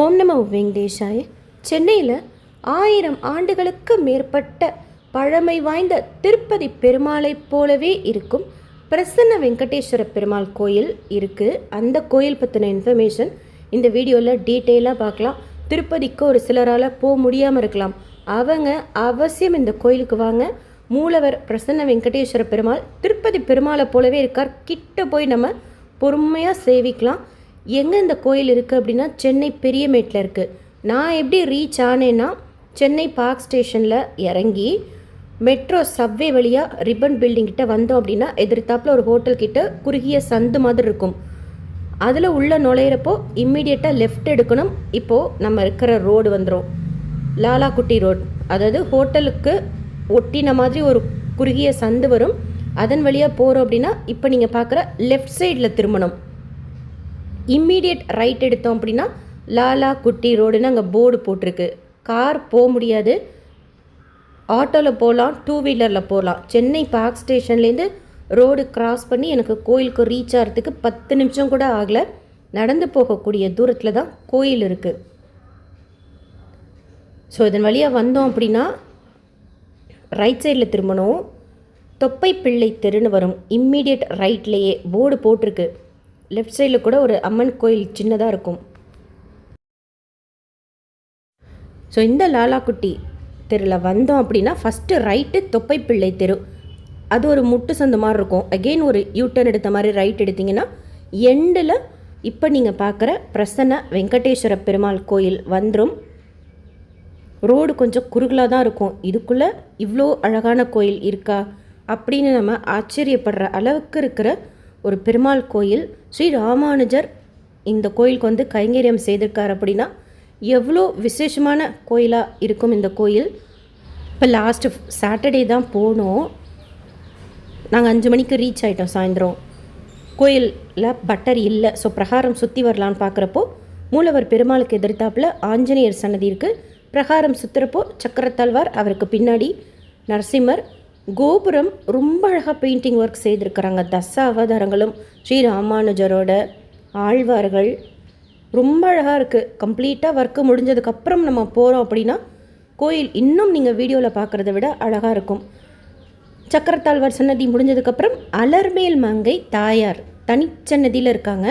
ஓம் நம வெங்கடேஷாய. சென்னையில் ஆயிரம் ஆண்டுகளுக்கு மேற்பட்ட பழமை வாய்ந்த திருப்பதி பெருமாளைப் போலவே இருக்கும் பிரசன்ன வெங்கடேஸ்வர பெருமாள் கோயில் இருக்குது அந்த கோயில் பற்றின இன்ஃபர்மேஷன் இந்த வீடியோவில் டீட்டெயிலாக பார்க்கலாம். திருப்பதிக்கு ஒரு சிலரால் போக முடியாமல் இருக்கலாம். அவங்க அவசியம் இந்த கோயிலுக்கு வாங்க. மூலவர் பிரசன்ன வெங்கடேஸ்வர பெருமாள் திருப்பதி பெருமாளை போலவே இருக்கார். கிட்ட போய் நம்ம பொறுமையாக சேவிக்கலாம். எங்கே இந்த கோயில் இருக்குது அப்படின்னா சென்னை பெரியமேட்டில் இருக்குது நான் எப்படி ரீச் ஆனேன்னா சென்னை பார்க் ஸ்டேஷனில் இறங்கி மெட்ரோ சப்வே வழியாக ரிப்பன் பில்டிங் கிட்ட வந்தோம் அப்படின்னா எதிர்த்தாப்புல ஒரு ஹோட்டல் கிட்ட குறுகிய சந்து மாதிரி இருக்கும். அதில் உள்ளே நுழையிறப்போ இம்மிடியட்டாக லெஃப்ட் எடுக்கணும். இப்போது நம்ம இருக்கிற ரோடு வந்துடும் லாலாக்குட்டி ரோட் அதாவது ஹோட்டலுக்கு ஒட்டின மாதிரி ஒரு குறுகிய சந்து வரும். அதன் வழியாக போகிறோம் அப்படின்னா இப்போ நீங்கள் பார்க்குற லெஃப்ட் சைடில் திரும்பணும். இம்மீடியட் ரைட் எடுத்தோம் அப்படின்னா லாலா குட்டி ரோடுன்னு அங்கே போர்டு போட்டிருக்கு. கார் போக முடியாது. ஆட்டோவில் போகலாம் டூ வீலரில் போகலாம் சென்னை பார்க் ஸ்டேஷன்லேருந்து ரோடு கிராஸ் பண்ணி எனக்கு கோயிலுக்கு ரீச் ஆகிறதுக்கு பத்து நிமிஷம் கூட ஆகலை. நடந்து போகக்கூடிய தூரத்தில் தான் கோயில் இருக்குது ஸோ இதன் வழியாக வந்தோம் அப்படின்னா ரைட் சைடில் திரும்பணும். தொப்பை பிள்ளை தெருன்னு வரும். இம்மீடியட் ரைட்லேயே போர்டு போட்டிருக்கு. லெஃப்ட் சைடில் கூட ஒரு அம்மன் கோயில் சின்னதாக இருக்கும். ஸோ இந்த லாலாக்குட்டி தெருவில் வந்தோம் அப்படின்னா ஃபஸ்ட்டு ரைட்டு தொப்பை பிள்ளை தெரு. அது ஒரு முட்டு சந்து மாதிரி இருக்கும். அகெயின் ஒரு யூட்டர்ன் எடுத்த மாதிரி ரைட் எடுத்தீங்கன்னா எண்டில் இப்போ நீங்கள் பார்க்குற பிரசன்ன வெங்கடேஸ்வர பெருமாள் கோயில் வந்துடும் ரோடு கொஞ்சம் குறுகலாக தான் இருக்கும். இதுக்குள்ளே இவ்வளோ அழகான கோயில் இருக்கா? அப்படின்னு நம்ம ஆச்சரியப்படுற அளவுக்கு இருக்கிற ஒரு பெருமாள் கோயில் ஸ்ரீ ராமானுஜர் இந்த கோயிலுக்கு வந்து கைங்கரியம் செய்திருக்கார் அப்படின்னா எவ்வளோ விசேஷமான கோயிலாக இருக்கும் இந்த கோயில். இப்போ லாஸ்ட்டு சாட்டர்டே தான் போனோம். நாங்கள் அஞ்சு மணிக்கு ரீச் ஆகிட்டோம் சாயந்தரம். கோயிலில் பட்டர் இல்லை. ஸோ பிரகாரம் சுற்றி வரலான்னு பார்க்குறப்போ மூலவர் பெருமாளுக்கு எதிர்த்தாப்பில் ஆஞ்சநேயர் சன்னதி இருக்குது பிரகாரம் சுற்றுறப்போ சக்கரத்தாழ்வார் அவருக்கு பின்னாடி நரசிம்மர் கோபுரம் ரொம்ப அழகாக பெயிண்டிங் ஒர்க் செய்திருக்கிறாங்க. தச அவதாரங்களும் ஸ்ரீ ராமானுஜரோட ஆழ்வார்கள். ரொம்ப அழகாக இருக்குது கம்ப்ளீட்டாக ஒர்க்கு முடிஞ்சதுக்கப்புறம் நம்ம போகிறோம் அப்படின்னா கோயில் இன்னும் நீங்கள் வீடியோவில் பார்க்குறத விட அழகாக இருக்கும். சக்கரத்தாழ்வார் சன்னதி முடிஞ்சதுக்கப்புறம் அலர்மேல் மங்கை தாயார் தனிச்சன்னதியில் இருக்காங்க.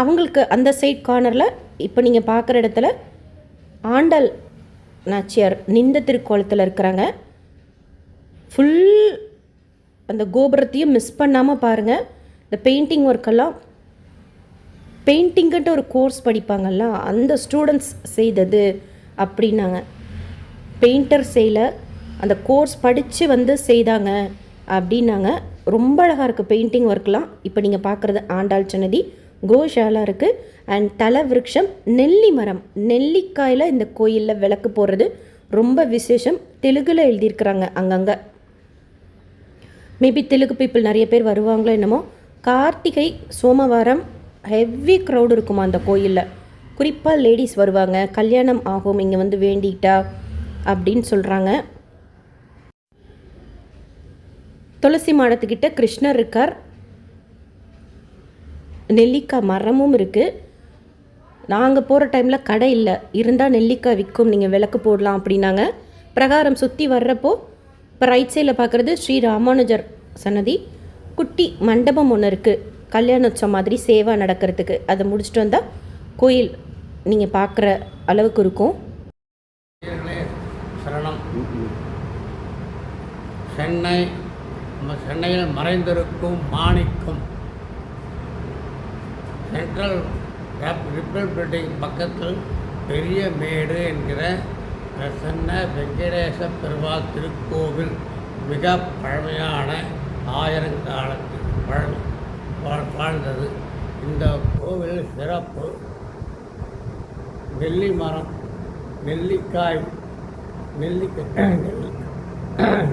அவங்களுக்கு அந்த சைட் கார்னரில் இப்போ நீங்கள் பார்க்குற இடத்துல ஆண்டாள் நாச்சியார் நிந்த திருக்கோலத்தில் இருக்கிறாங்க. ஃபுல் அந்த கோபுரத்தையும் மிஸ் பண்ணாமல் பாருங்கள் இந்த பெயிண்டிங் ஒர்க்கெல்லாம் பெயிண்டிங்கிட்ட ஒரு கோர்ஸ் படிப்பாங்கல்ல அந்த ஸ்டூடெண்ட்ஸ் செய்தது அப்படின்னாங்க. பெயிண்டர் செய்யல அந்த கோர்ஸ் படித்து வந்து செய்தாங்க அப்படின்னாங்க. ரொம்ப அழகாக இருக்குது பெயிண்டிங் ஒர்க்லாம் இப்போ நீங்கள் பார்க்குறது ஆண்டாள் சன்னதி கோஷாலாக இருக்குது அண்ட் தலை விருட்சம் நெல்லி மரம் நெல்லிக்காயில் இந்த கோயிலில் விளக்கு போடுறது ரொம்ப விசேஷம். தெலுங்கில் எழுதியிருக்கிறாங்க அங்கங்கே. மேபி தெலுங்கு பீப்புள் நிறைய பேர் வருவாங்களோ என்னமோ. கார்த்திகை சோமவாரம் ஹெவி க்ரௌடு இருக்குமா அந்த கோயிலில். குறிப்பாக லேடிஸ் வருவாங்க. கல்யாணம் ஆகும் இங்கே வந்து வேண்டிக்கிட்டா அப்படின்னு சொல்கிறாங்க துளசி மாடத்துக்கிட்ட கிருஷ்ணர் இருக்கார். நெல்லிக்காய் மரமும் இருக்குது நாங்கள் போகிற டைமில் கடை இல்லை. இருந்தால் நெல்லிக்காய் விற்கும் நீங்கள் விளக்கு போடலாம் அப்படின்னாங்க. பிரகாரம் சுற்றி வர்றப்போ இப்போ ரைட் சைடில் பார்க்குறது ஸ்ரீ ராமானுஜர் சன்னதி. குட்டி மண்டபம் ஒன்று இருக்குது கல்யாணோத்சவம் மாதிரி சேவா நடக்கிறதுக்கு. அதை முடிச்சுட்டு வந்தால் கோயில் நீங்கள் பார்க்குற அளவுக்கு இருக்கும். சரணம். சென்னை நம்ம சென்னையில் மறைந்திருக்கும் மாணிக்கம். சென்ட்ரல் ரிப்பல் பில்டிங் பக்கத்தில் பெரிய மேடு என்கிற பிரசன்ன வெங்கடேச பெருமாள் திருக்கோவில் மிக பழமையான ஆயிரங்காலத்து பழமை வாழ்- வாழ்ந்தது. இந்த கோவில் சிறப்பு. நெல்லி மரம் நெல்லிக்காய் நெல்லிக்காய்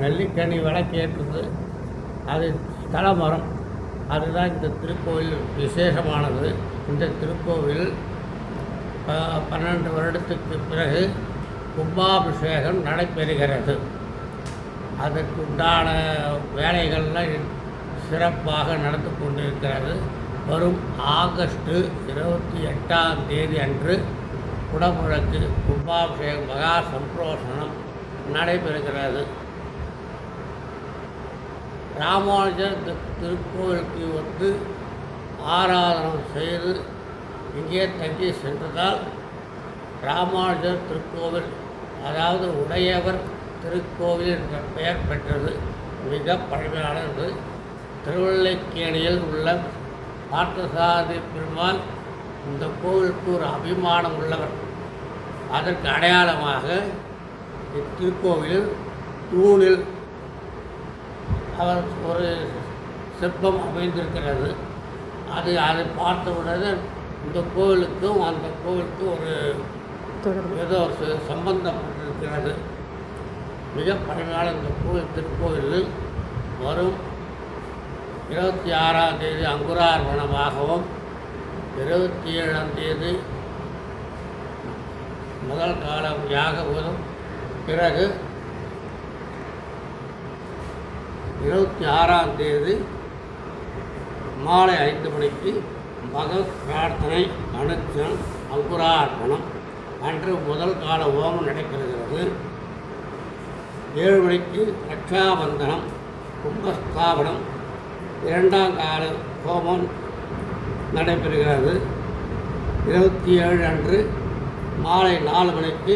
நெல்லிக்கனி வடக்கேற்றது அது ஸ்தல மரம். அதுதான் இந்த திருக்கோவில் விசேஷமானது. இந்த திருக்கோவில் ப- பன்னெண்டு வருடத்துக்கு பிறகு கும்பாபிஷேகம் நடைபெறுகிறது. அதற்குண்டான வேலைகள்லாம் சிறப்பாக நடந்து கொண்டிருக்கிறது. வரும் ஆகஸ்ட்டு இருபத்தி எட்டாம் தேதி அன்று குடமுழக்கு கும்பாபிஷேகம் மகா சம்பிரோஷணம் நடைபெறுகிறது. ராமானுஜர் திருக்கோவிலுக்கு வந்து ஆராதனம் செய்து இங்கே தங்கி சென்றதால் ராமானுஜர் திருக்கோவில் அதாவது உடையவர் திருக்கோவில் என்ற பெயர் பெற்றது. மிக பழமையானது திருவள்ளைக்கேணியில் உள்ள பார்த்தசாரதி பெருமாள் இந்த கோவிலுக்கு ஒரு அபிமானம் உள்ளவர். அதற்கு அடையாளமாக இத்திருக்கோவிலில் தூணில் அவர் ஒரு சிற்பம் அமைந்திருக்கிறது. அது அதை பார்த்தவுடனே இந்த கோவிலுக்கும் அந்த கோவிலுக்கும் ஒரு ஏதோ ஒரு ச- சம்பந்தப்பட்டிருக்கிறது மிக பழமையான இந்த கோவில் திருக்கோயிலில் வரும் இருபத்தி ஆறாம் தேதி அங்குரார்பணமாகவும் இருபத்தி ஏழாம் தேதி முதல் காலம் யாகவும் பிறகு இருபத்தி ஆறாம் தேதி மாலை ஐந்து மணிக்கு மக பிரார்த்தனை அனுச்சம் அங்குரார்ப்பணம் அன்று முதல் கால ஹோமம் நடைபெறுகிறது. ஏழு மணிக்கு ரக்ஷாபந்தனம் கும்பஸ்தாபனம் இரண்டாம் கால ஹோமம் நடைபெறுகிறது. இருபத்தி ஏழு அன்று மாலை நாலு மணிக்கு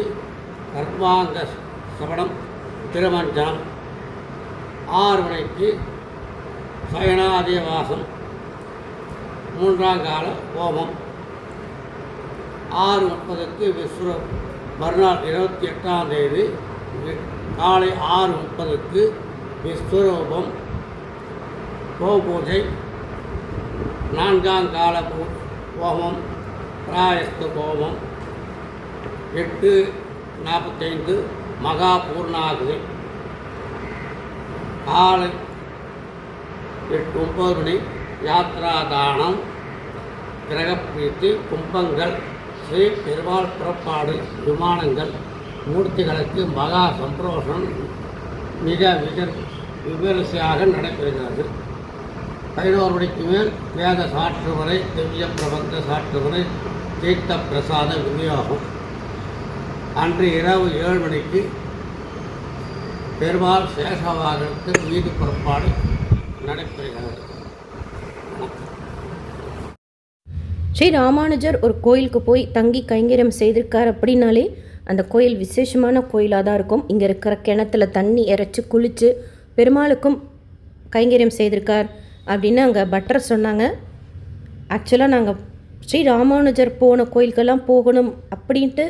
கர்மாங்க சவணம் திருமஞ்சனம். ஆறு மணிக்கு சயனாதிவாசம் மூன்றாம் கால ஹோமம் ஆறு முப்பதுக்கு விஸ்வ மறுநாள் இருபத்தி எட்டாம் தேதி காலை ஆறு முப்பதுக்கு விஸ்வரூபம் கோபூஜை நான்காம் கால ஹோமம் பிராயஸ்து ஹோமம் எட்டு நாற்பத்தைந்து மகா பூர்ணாகுதி. காலை எட்டு ஒம்பது மணி யாத்ரா தானம் கிரகப்பிரீத்தி கும்பங்கள். ஸ்ரீ பெருமாள் புறப்பாடு விமானங்கள் மூர்த்திகளுக்கு மகா சம்பிரோஷம் மிக மிக விமரிசையாக நடைபெறுகிறது. பதினோரு மணிக்கு மேல் வேத சாற்றுவரை திவ்ய பிரபந்த சாற்றுவரை தீர்த்த பிரசாத விநியோகம். அன்று இரவு ஏழு மணிக்கு பெருமாள் சேஷவாகனத்தில் வீதி புறப்பாடு நடைபெறுகிறது. ஸ்ரீ ராமானுஜர் ஒரு கோயிலுக்கு போய் தங்கி கைங்கரியம் செய்திருக்கார் அப்படின்னாலே அந்த கோயில் விசேஷமான கோயிலாக தான் இருக்கும். இங்கே இருக்கிற கிணத்துல தண்ணி இறைச்சி குளித்து பெருமாளுக்கும் கைங்கரியம் செய்திருக்கார் அப்படின்னு அங்கே பட்டர் சொன்னாங்க. ஆக்சுவலாக நாங்கள் ஸ்ரீ ராமானுஜர் போன கோயிலுக்கெல்லாம் போகணும் அப்படின்ட்டு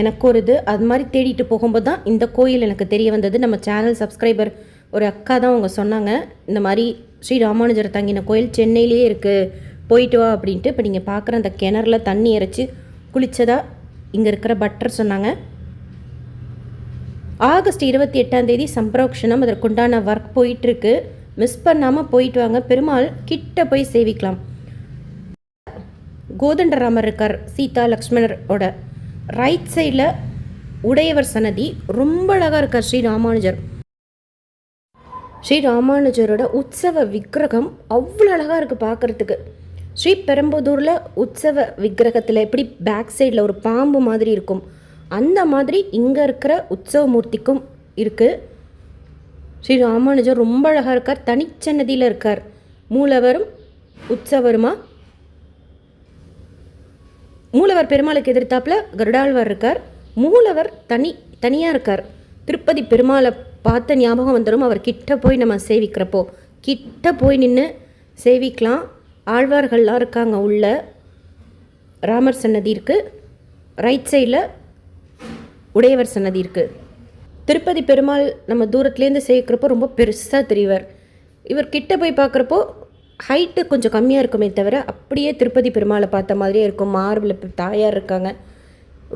எனக்கு ஒரு இது. அது மாதிரி தேடிட்டு போகும்போது தான் இந்த கோயில் எனக்கு தெரிய வந்தது. நம்ம சேனல் சப்ஸ்கிரைபர் ஒரு அக்கா தான் அவங்க சொன்னாங்க. இந்த மாதிரி ஸ்ரீ ராமானுஜர் தங்கின கோயில் சென்னையிலே இருக்குது போயிட்டு வா அப்படின்ட்டு இப்போ நீங்கள் பார்க்குற அந்த கிணறுல தண்ணி இறைச்சி குளித்ததா இங்கே இருக்கிற பட்டர் சொன்னாங்க. ஆகஸ்ட் இருபத்தி எட்டாம் தேதி சம்பரோக்ஷணம் அதற்குண்டான ஒர்க் போயிட்டுருக்கு. மிஸ் பண்ணாமல் போயிட்டு வாங்க பெருமாள் கிட்ட போய் சேவிக்கலாம். கோதண்டராமர் இருக்கார் சீதா லக்ஷ்மணரோட ரைட் சைடில் உடையவர் சன்னதி ரொம்ப அழகாக இருக்கார் ஸ்ரீ ராமானுஜர். ஸ்ரீ ராமானுஜரோட உற்சவ விக்கிரகம் அவ்வளோ அழகாக இருக்குது பார்க்குறதுக்கு ஸ்ரீபெரும்புதூரில் உற்சவ விக்கிரகத்தில் எப்படி பேக் சைடில் ஒரு பாம்பு மாதிரி இருக்கும். அந்த மாதிரி இங்கே இருக்கிற உற்சவ மூர்த்திக்கும் இருக்குது ஸ்ரீ ராமானுஜர் ரொம்ப அழகாக இருக்கார். தனிச்சன்னதியில் இருக்கார். மூலவரும் உற்சவருமா? மூலவர் பெருமாளுக்கு எதிர்த்தாப்பில் கருடாழ்வார் இருக்கார். மூலவர் தனி தனியாக இருக்கார். திருப்பதி பெருமாளை பார்த்த ஞாபகம் வந்துடும் அவர் கிட்ட போய் நம்ம சேவிக்கிறப்போ கிட்ட போய் நின்று சேவிக்கலாம். ஆழ்வார்கள்லாம் இருக்காங்க உள்ள. ராமர் சன்னதி இருக்குது ரைட் சைடில் உடையவர் சன்னதி இருக்குது திருப்பதி பெருமாள் நம்ம தூரத்துலேருந்து சேர்க்குறப்போ ரொம்ப பெருசாக தெரிவார். இவர் கிட்ட போய் பார்க்குறப்போ ஹைட்டு கொஞ்சம் கம்மியாக இருக்குமே தவிர அப்படியே திருப்பதி பெருமாளை பார்த்த மாதிரியே இருக்கும். மார்பில் தாயார் இருக்காங்க.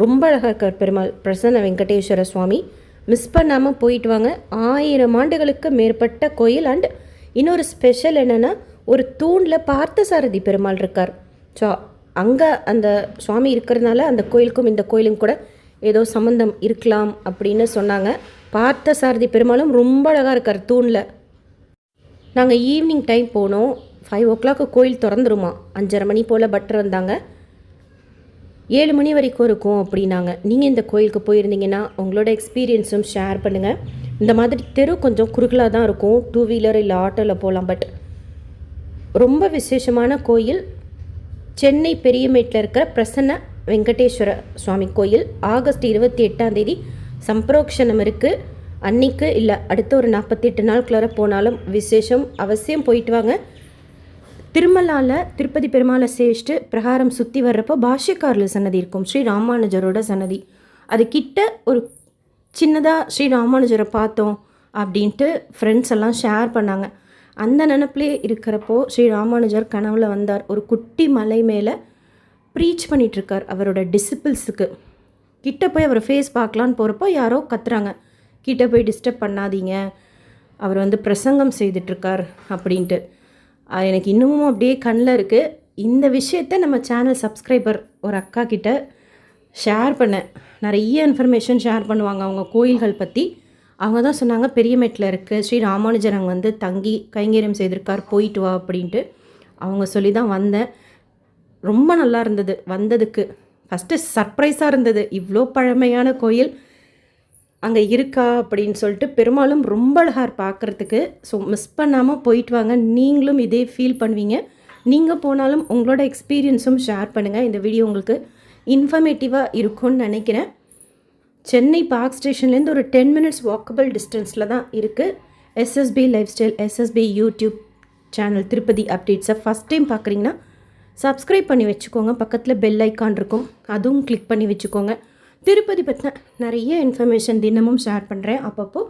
ரொம்ப அழகாக இருக்கார் பெருமாள். பிரசன்ன வெங்கடேஸ்வர சுவாமி. மிஸ் பண்ணாமல் போயிட்டு வாங்க. ஆயிரம் ஆண்டுகளுக்கு மேற்பட்ட கோயில் அண்ட் இன்னொரு ஸ்பெஷல் என்னென்னா ஒரு தூணில் பார்த்தசாரதி பெருமாள் இருக்கார். ஸோ அங்கே அந்த சுவாமி இருக்கிறதுனால அந்த கோயிலுக்கும் இந்த கோயிலும் கூட ஏதோ சம்மந்தம் இருக்கலாம் அப்படின்னு சொன்னாங்க. பார்த்தசாரதி பெருமாளும் ரொம்ப அழகாக இருக்கார் தூணில். நாங்கள் ஈவினிங் டைம் போனோம். ஃபைவ் ஓ கிளாக்கு கோயில் திறந்துருமா. அஞ்சரை மணி போல் பட்டர் வந்தாங்க. ஏழு மணி வரைக்கும் இருக்கும் அப்படின்னாங்க. நீங்கள் இந்த கோயிலுக்கு போயிருந்தீங்கன்னா உங்களோட எக்ஸ்பீரியன்ஸும் ஷேர் பண்ணுங்கள் இந்த மாதிரி தெரு கொஞ்சம் குறுகலாக தான் இருக்கும். டூ வீலர் இல்லை ஆட்டோவில் போகலாம் பட் ரொம்ப விசேஷமான கோயில் சென்னை பெரியமேட்டில் இருக்கிற பிரசன்ன வெங்கடேஸ்வர சுவாமி கோயில். ஆகஸ்ட் இருபத்தி எட்டாம் தேதி சம்பரோக்ஷணம் இருக்குது அன்னைக்கு இல்லை அடுத்த ஒரு நாற்பத்தெட்டு நாளுக்குள்ளார போனாலும் விசேஷம் அவசியம் போயிட்டு வாங்க. திருமலாவில் திருப்பதி பெருமாளை சேவிச்சுட்டு பிரகாரம் சுற்றி வர்றப்போ பாஷ்யக்காரில் சன்னதி இருக்கும் ஸ்ரீ ராமானுஜரோட சன்னதி. அது கிட்ட ஒரு சின்னதாக ஸ்ரீ ராமானுஜரை பார்த்தோம் அப்படின்ட்டு ஃப்ரெண்ட்ஸ் எல்லாம் ஷேர் பண்ணாங்க. அந்த நினப்பிலே இருக்கிறப்போ ஸ்ரீ ராமானுஜர் கனவுல வந்தார். ஒரு குட்டி மலை மேலே ப்ரீச் பண்ணிகிட்ருக்கார் அவரோட டிசிப்பிள்ஸுக்கு கிட்ட போய் அவரை ஃபேஸ் பார்க்கலான்னு போகிறப்போ யாரோ கத்துறாங்க. கிட்ட போய் டிஸ்டர்ப் பண்ணாதீங்க. அவர் வந்து பிரசங்கம் செய்துட்ருக்கார் அப்படின்ட்டு. எனக்கு இன்னமும் அப்படியே கண்ணில் இருக்குது இந்த விஷயத்த நம்ம சேனல் சப்ஸ்கிரைபர் ஒரு அக்கா கிட்ட ஷேர் பண்ணேன். நிறைய இன்ஃபர்மேஷன் ஷேர் பண்ணுவாங்க அவங்க கோயில்கள் பற்றி அவங்க தான் சொன்னாங்க பெரியமேட்டில் இருக்குது ஸ்ரீ ராமானுஜர் அங்கே வந்து தங்கி கைங்கரியம் செய்திருக்கார் போயிட்டு வா அப்படின்ட்டு. அவங்க சொல்லி தான் வந்தேன். ரொம்ப நல்லா இருந்தது வந்ததுக்கு. ஃபஸ்ட்டு சர்ப்ரைஸாக இருந்தது இவ்வளோ பழமையான கோயில் அங்கே இருக்கா அப்படின்னு சொல்லிட்டு. பெரும்பாலும் ரொம்ப அழகார் பார்க்குறதுக்கு ஸோ மிஸ் பண்ணாமல் போயிட்டு வாங்க நீங்களும் இதே ஃபீல் பண்ணுவீங்க. நீங்கள் போனாலும் உங்களோட எக்ஸ்பீரியன்ஸும் ஷேர் பண்ணுங்கள் இந்த வீடியோ உங்களுக்கு இன்ஃபர்மேட்டிவாக இருக்கும்னு நினைக்கிறேன். சென்னை பார்க் ஸ்டேஷன்லேருந்து ஒரு டென் மினிட்ஸ் வாக்கபிள் டிஸ்டன்ஸில் தான் இருக்குது SSP lifestyle SSP YouTube channel Tirupati அப்டேட்ஸை first time பார்க்குறீங்கன்னா சப்ஸ்கிரைப் பண்ணி வச்சுக்கோங்க. பக்கத்தில் பெல் ஐக்கான் இருக்கும். அதுவும் கிளிக் பண்ணி வச்சுக்கோங்க. திருப்பதி பற்றின நிறைய இன்ஃபர்மேஷன் தினமும் ஷேர் பண்ணுறேன் அப்பப்போ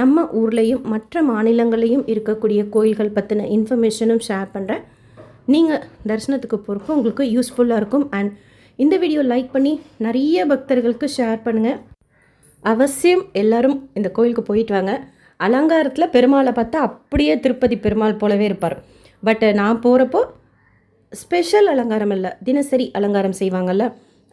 நம்ம ஊர்லேயும் மற்ற மாநிலங்களையும் இருக்கக்கூடிய கோயில்கள் பற்றின இன்ஃபர்மேஷனும் ஷேர் பண்ணுறேன் நீங்கள் தரிசனத்துக்கு போகிறப்போ உங்களுக்கு யூஸ்ஃபுல்லாக இருக்கும். அண்ட் இந்த வீடியோ லைக் பண்ணி நிறைய பக்தர்களுக்கு ஷேர் பண்ணுங்கள் அவசியம் எல்லாரும் இந்த கோயிலுக்கு போயிட்டு வாங்க. அலங்காரத்தில் பெருமாளை பார்த்தா அப்படியே திருப்பதி பெருமாள் போலவே இருப்பார். பட் நான் போகிறப்போ ஸ்பெஷல் அலங்காரம் இல்லை. தினசரி அலங்காரம் செய்வாங்கல்ல.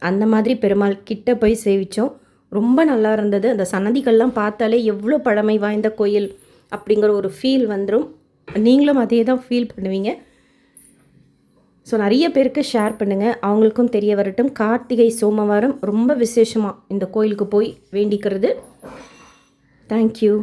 அந்த மாதிரி பெருமாள் கிட்ட போய் சேவித்தோம் ரொம்ப நல்லா இருந்தது. அந்த சன்னதிகள்லாம் பார்த்தாலே எவ்வளோ பழமை வாய்ந்த கோயில் அப்படிங்கிற ஒரு ஃபீல் வந்துடும் நீங்களும் அதே தான் ஃபீல் பண்ணுவீங்க. ஸோ நிறைய பேருக்கு ஷேர் பண்ணுங்கள் அவங்களுக்கும் தெரிய வரட்டும். கார்த்திகை சோமவாரம் ரொம்ப விசேஷமாக இந்த கோயிலுக்கு போய் வேண்டிக்கிறது. தேங்க்யூ